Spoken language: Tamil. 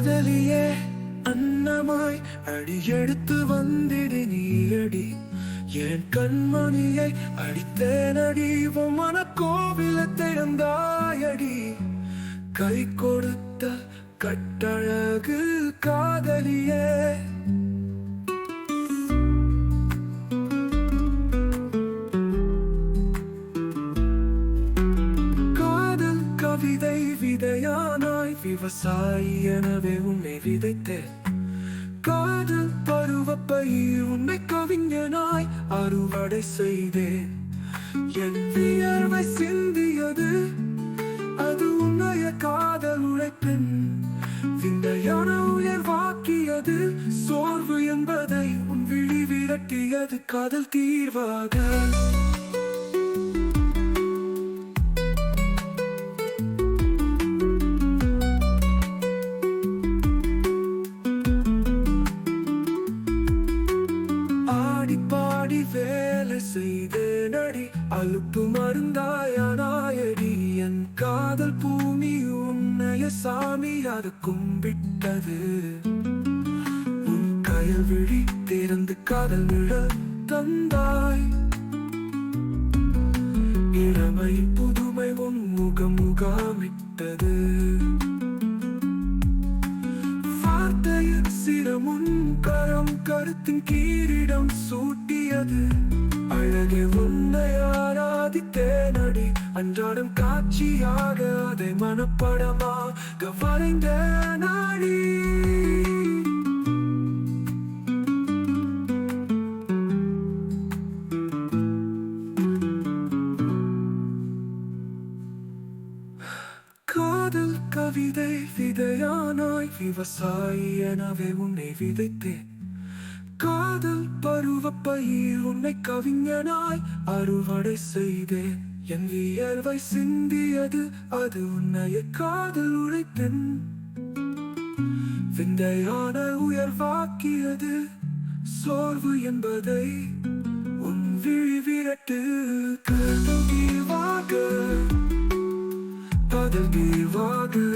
காதலியே அன்னமாய் அடியெடுத்து வந்திடு நீ அடி என் கண்மணியை அடித்தேனடி உன் மனக்கோவில திறந்தாயடி. கை கொடுத்த கட்டழகு காதலியே விவசாயி எனவே உன்னை விதைத்தேன். காதல் பருவ பயிர் உன்னை கவிஞனாய் அறுவடை செய்தேன். என் வியர்வை சிந்தியது அது உன்னைய காதல் உழைப்பின் விந்தையான உயர்வாக்கியது சோர்வு என்பதை உன் விழி விரட்டியது காதல் தீர்வாக. ஆடி பாடி வேலை செய்து நடி. அலுப்பு மருந்தாயனாயடி என் காதல் பூமி உன்னைய சாமி அது கும்பிட்டது. உன் கயல் விழி திறந்து காதல் விழ தந்தாய். இளமை புதுமை உன் முகம் முகாமிட்டது. வார்த்தையின் சிரமுன் கரம் கருத்தின் கீரிடம் சூட்டியது. அழகே உன்னை ஆராதித்தேனடி. அன்றாடம் காட்சியாக அதை மனப்படமாக வரைந்த நாடி காதல் கவிதை விதையானாய். விவசாயி எனவே உன்னை விதைத்தேன். காதல் பருவ பயிர் உன்னை கவிஞனாய் அறுவடை செய்தேன். என் வியர்வை சிந்தியது அது உன்னைய காதல் உழைப்பின் விந்தையான உயர்வாக்கியது சோர்வு என்பதை உன் விழி விரட்டுக்கு பதில் தீர்வாக.